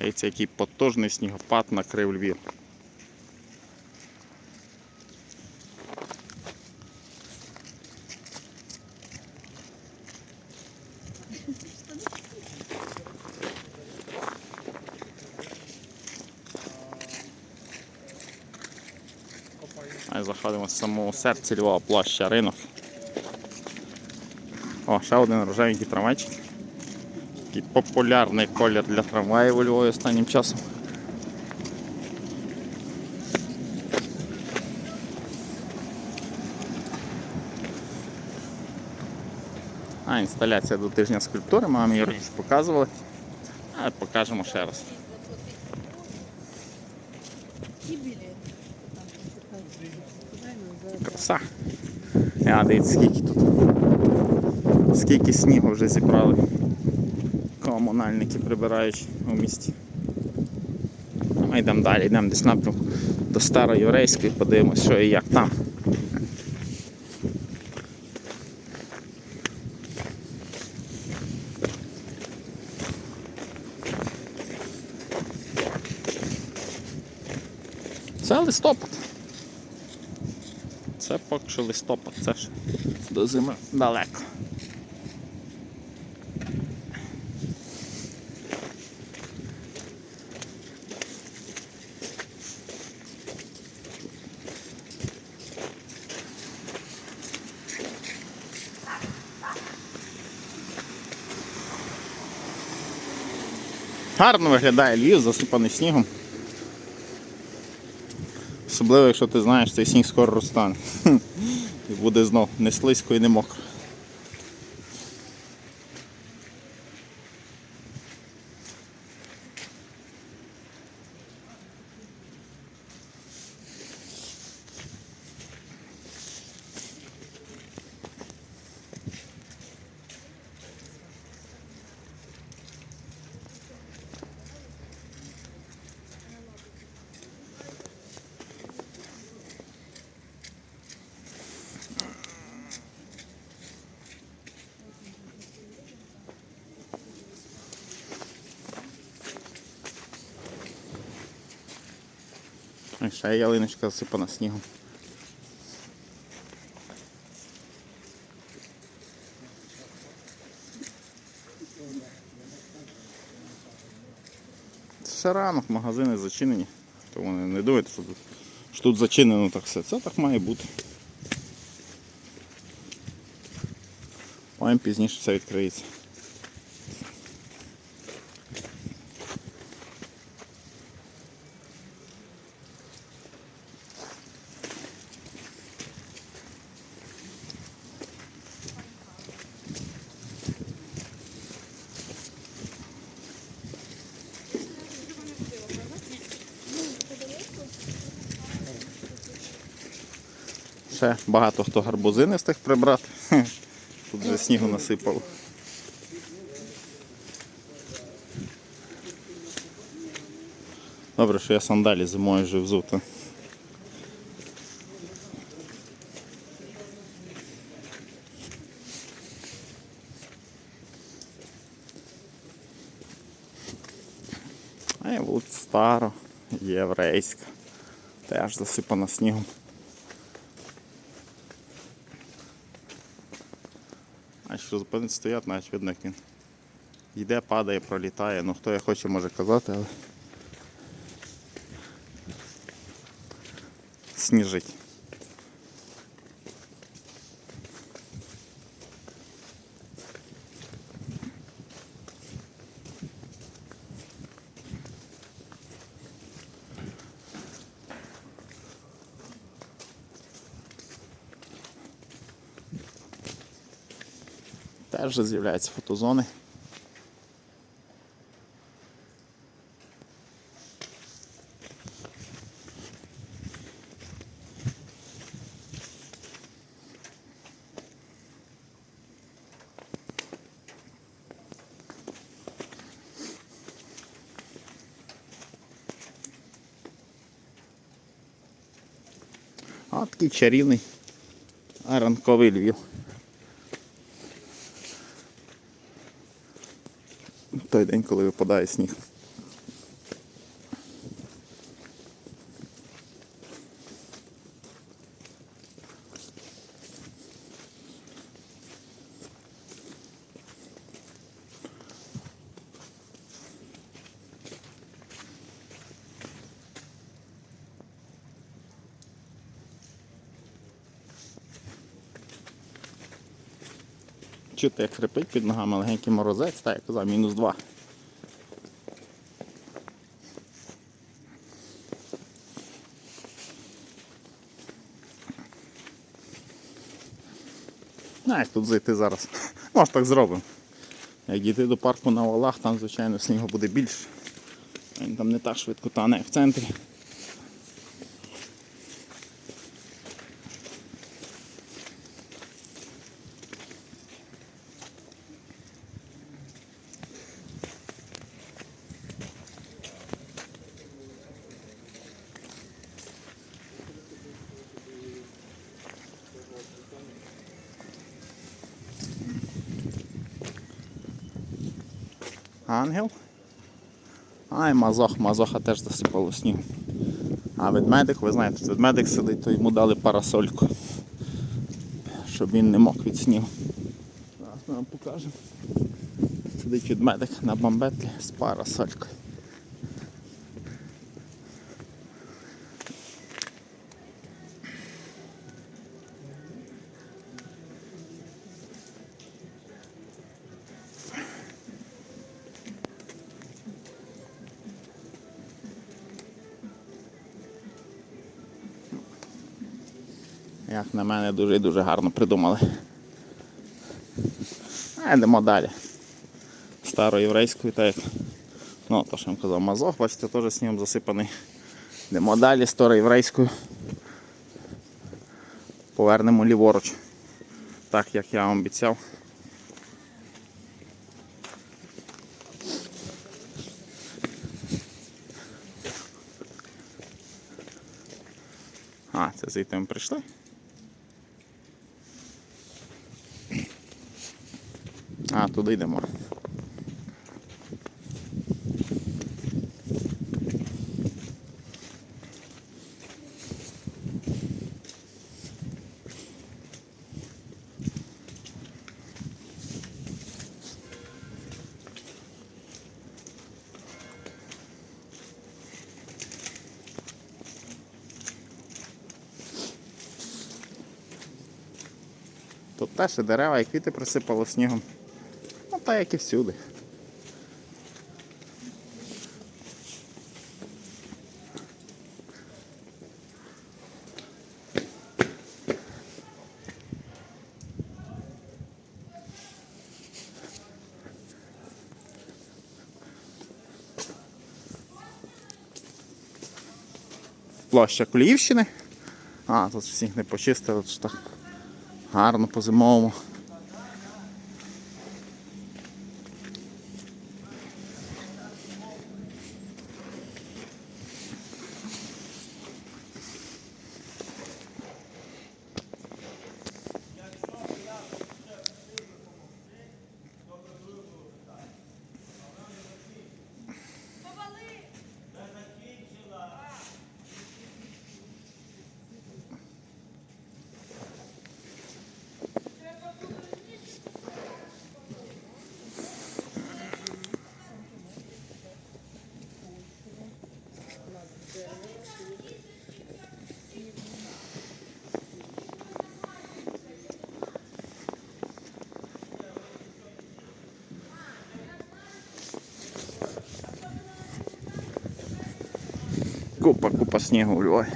Дивіться, який потужний снігопад накрив Львів. А заходимо з самого серця Львова, площа ринок. О, ще один рожевенький трамвайчик. Такий популярний колір для трамваїв у Львові останнім часом. А, інсталяція до тижня скульптури, ми вам її раніше показували. А покажемо ще раз. Краса. А, дивіться, скільки тут. Скільки снігу вже зібрали. Комунальники прибираючи у місті. Ми йдемо далі, йдемо десь напрямку до Староєврейської, подивимось, що і як там. Це листопад. Це поки що листопад, це ж до зими далеко. Гарно виглядає ліс, засипаний снігом. Особливо, якщо ти знаєш, цей сніг скоро розтане. І буде знов не слизько і не мокро. Ще ялиночка засипана снігом. Ще ранок, магазини зачинені. Тому не, не думайте, що тут, що тут зачинено так все. Це так має бути. Маємо пізніше все відкриється. Ще багато хто гарбузи не встиг прибрати. Тут вже снігу насипало. Добре, що я сандалі зимою вже взута. А є вулиця Старо, єврейська. Теж засипана снігом. А що зупинить стоять, навіть видно, як він йде, падає, пролітає. Ну хто я хоче може казати, але сніжить. Теж вже з'являються фотозони. А такий чарівний ранковий Львів. Той день, коли випадає сніг. Чути, як хрипить під ногами легенький морозець, так як казав, мінус 2. Ну, як тут зайти зараз? Може так зробимо. Як дійти до парку на валах, там, звичайно, снігу буде більше. Він там не так швидко тане, як в центрі. Ай, мазох, мазоха теж засипало сніг. А ведмедик, ви знаєте, ведмедик сидить, то йому дали парасольку. Щоб він не мог від снігу. Зараз ми вам покажемо. Сидить ведмедик на бамбетлі з парасолькою. На мене дуже і дуже гарно придумали. А йдемо далі. Староєврейською, так як. Ну, то що я казав, мазох, бачите, теж снігом засипаний. Йдемо далі староєврейською. Повернемо ліворуч. Так як я вам обіцяв. А, це звідти ми прийшли. Туди йдемо. Тут теж дерева, і квіти присипало снігом. Так як і всюди. Площа Куліївщини. А, тут всіх не почистили, тут так гарно по-зимовому. Купа, купа снігу у.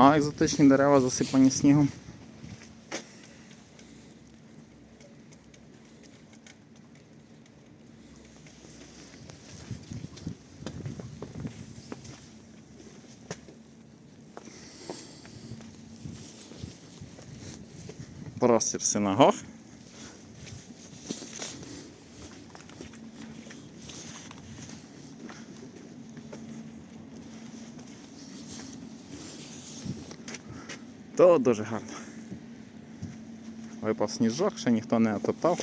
Знову екзотичні дерева засипані снігом. Простір синагог. То дуже гарно. Випав сніжок, ще ніхто не отопав.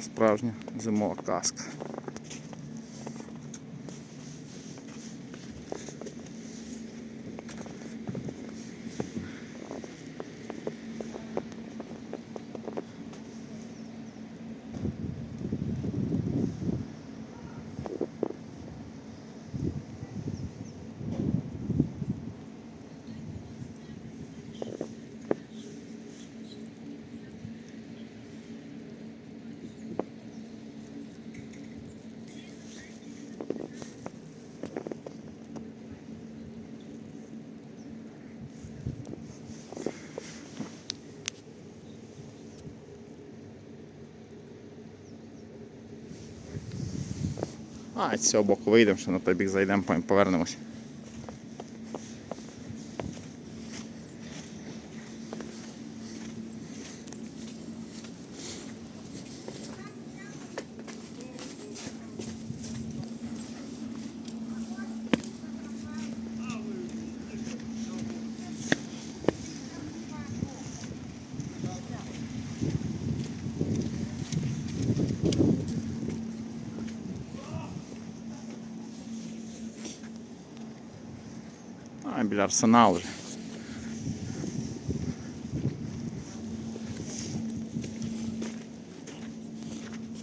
Справжня зимова казка. А, з цього боку вийдемо, що на той бік зайдемо, повернемось. А, біля арсеналу.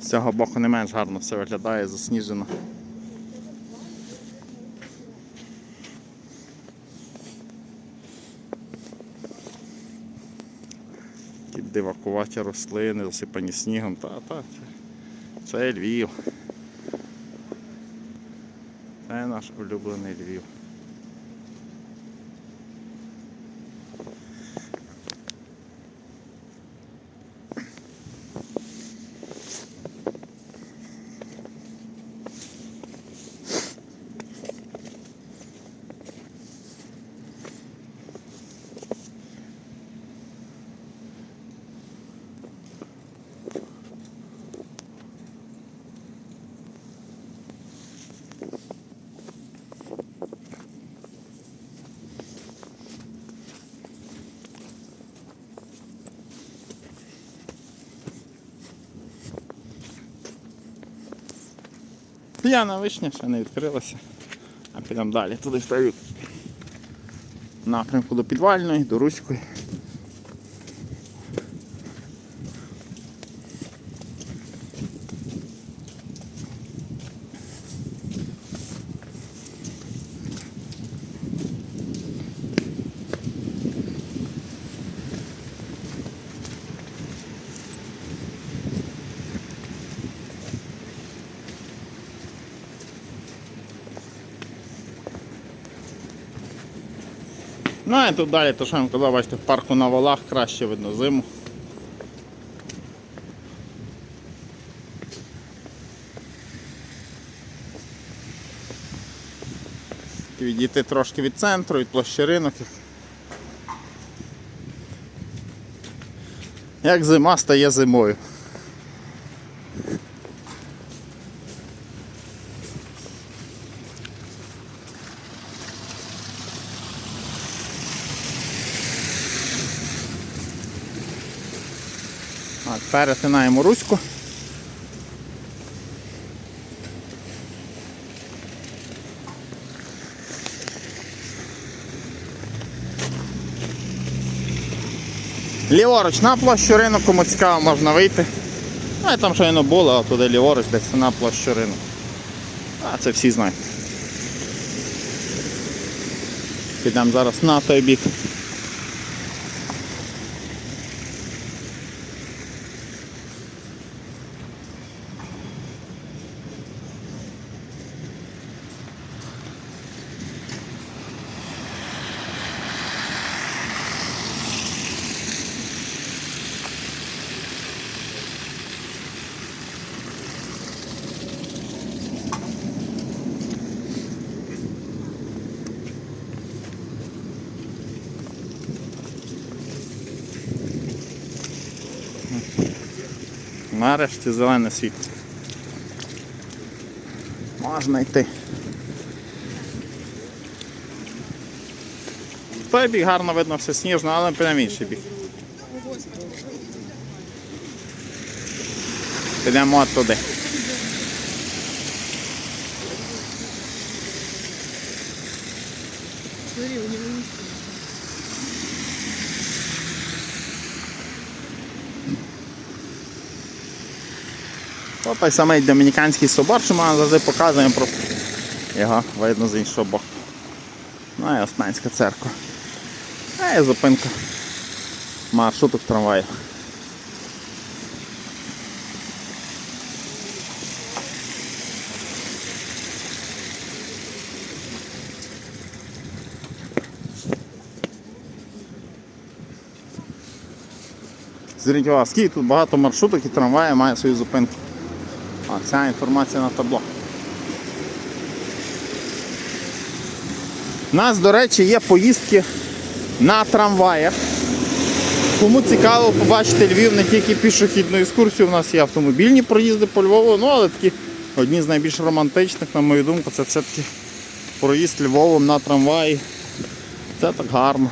З цього боку не менш гарно все виглядає, засніжено. Такі дивакуваті рослини, засипані снігом. Та, та, це, це Львів. Це наш улюблений Львів. П'яна вишня ще не відкрилася. А підемо далі. Туди в напрямку до підвальної, до Руської. І тут далі, то що я вам казав, бачите, в парку на валах краще видно зиму. Відійти трошки від центру, від площі ринок. Як зима стає зимою. Так, перетинаємо Руську. Ліворуч на площу ринок, кому цікаво, можна вийти. Ну і там щойно було, а туди ліворуч, десь на площу ринок. А це всі знають. Підемо зараз на той бік. Нарешті зелене світло. Можна йти. Той бік гарно видно все сніжно, але прям інший бік. Підемо от туди. Той самий Домініканський собор, що ми завжди показуємо просто. Його видно з іншого боку. Ну і Османська церква. А і зупинка маршруток трамваю. Зверніть увагу, скільки тут багато маршруток і трамваї має свою зупинку. А ця інформація на табло. У нас, до речі, є поїздки на трамваях. Кому цікаво побачити Львів не тільки пішохідну екскурсію, у нас є автомобільні проїзди по Львову, ну але такі одні з найбільш романтичних, на мою думку, це все-таки проїзд Львовом на трамваї. Це так гарно.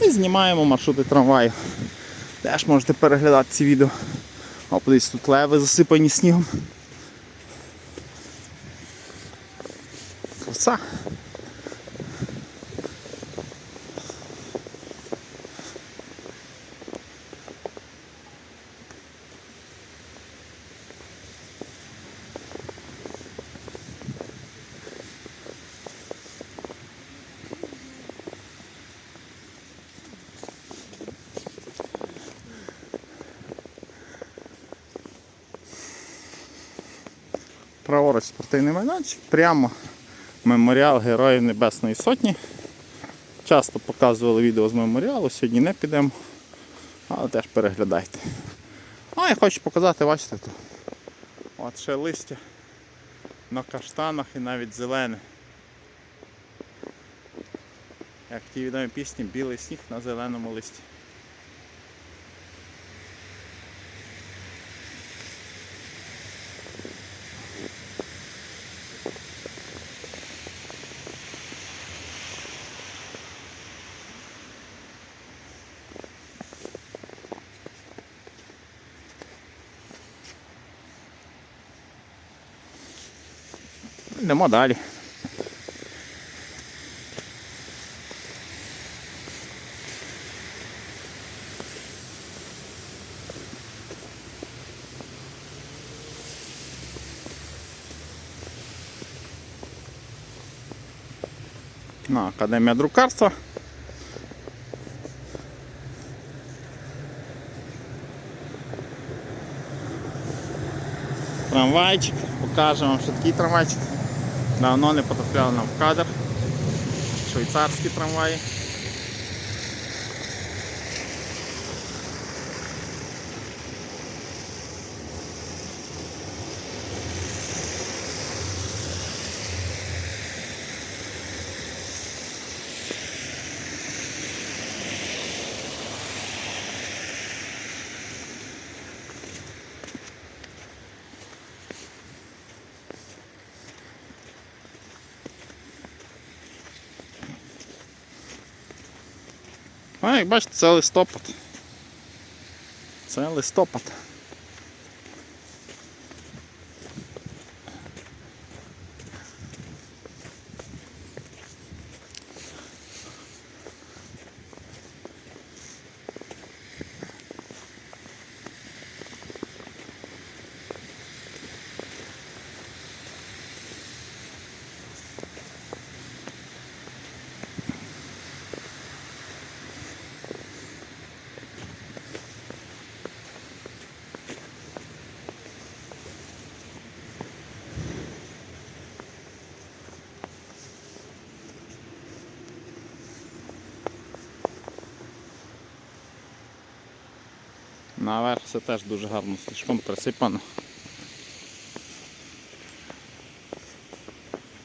І знімаємо маршрути трамваїв. Теж можете переглядати ці відео. О, подивіться, тут леви засипані снігом. Краса. Праворуч спортивний майданчик, прямо меморіал Героїв Небесної Сотні. Часто показували відео з меморіалу, сьогодні не підемо, але теж переглядайте. А я хочу показати, бачите тут. От ще листя на каштанах і навіть зелене. Як ті відомі пісні Білий сніг на зеленому листі. Йдемо далі. На Академія друкарства. Трамвайчик, покажемо що такий трамвайчик. Давно не потрапляв нам в кадр. Швейцарські трамваї. А, як бачите, це листопад. Це листопад. Наверх це теж дуже гарно слишком присипано.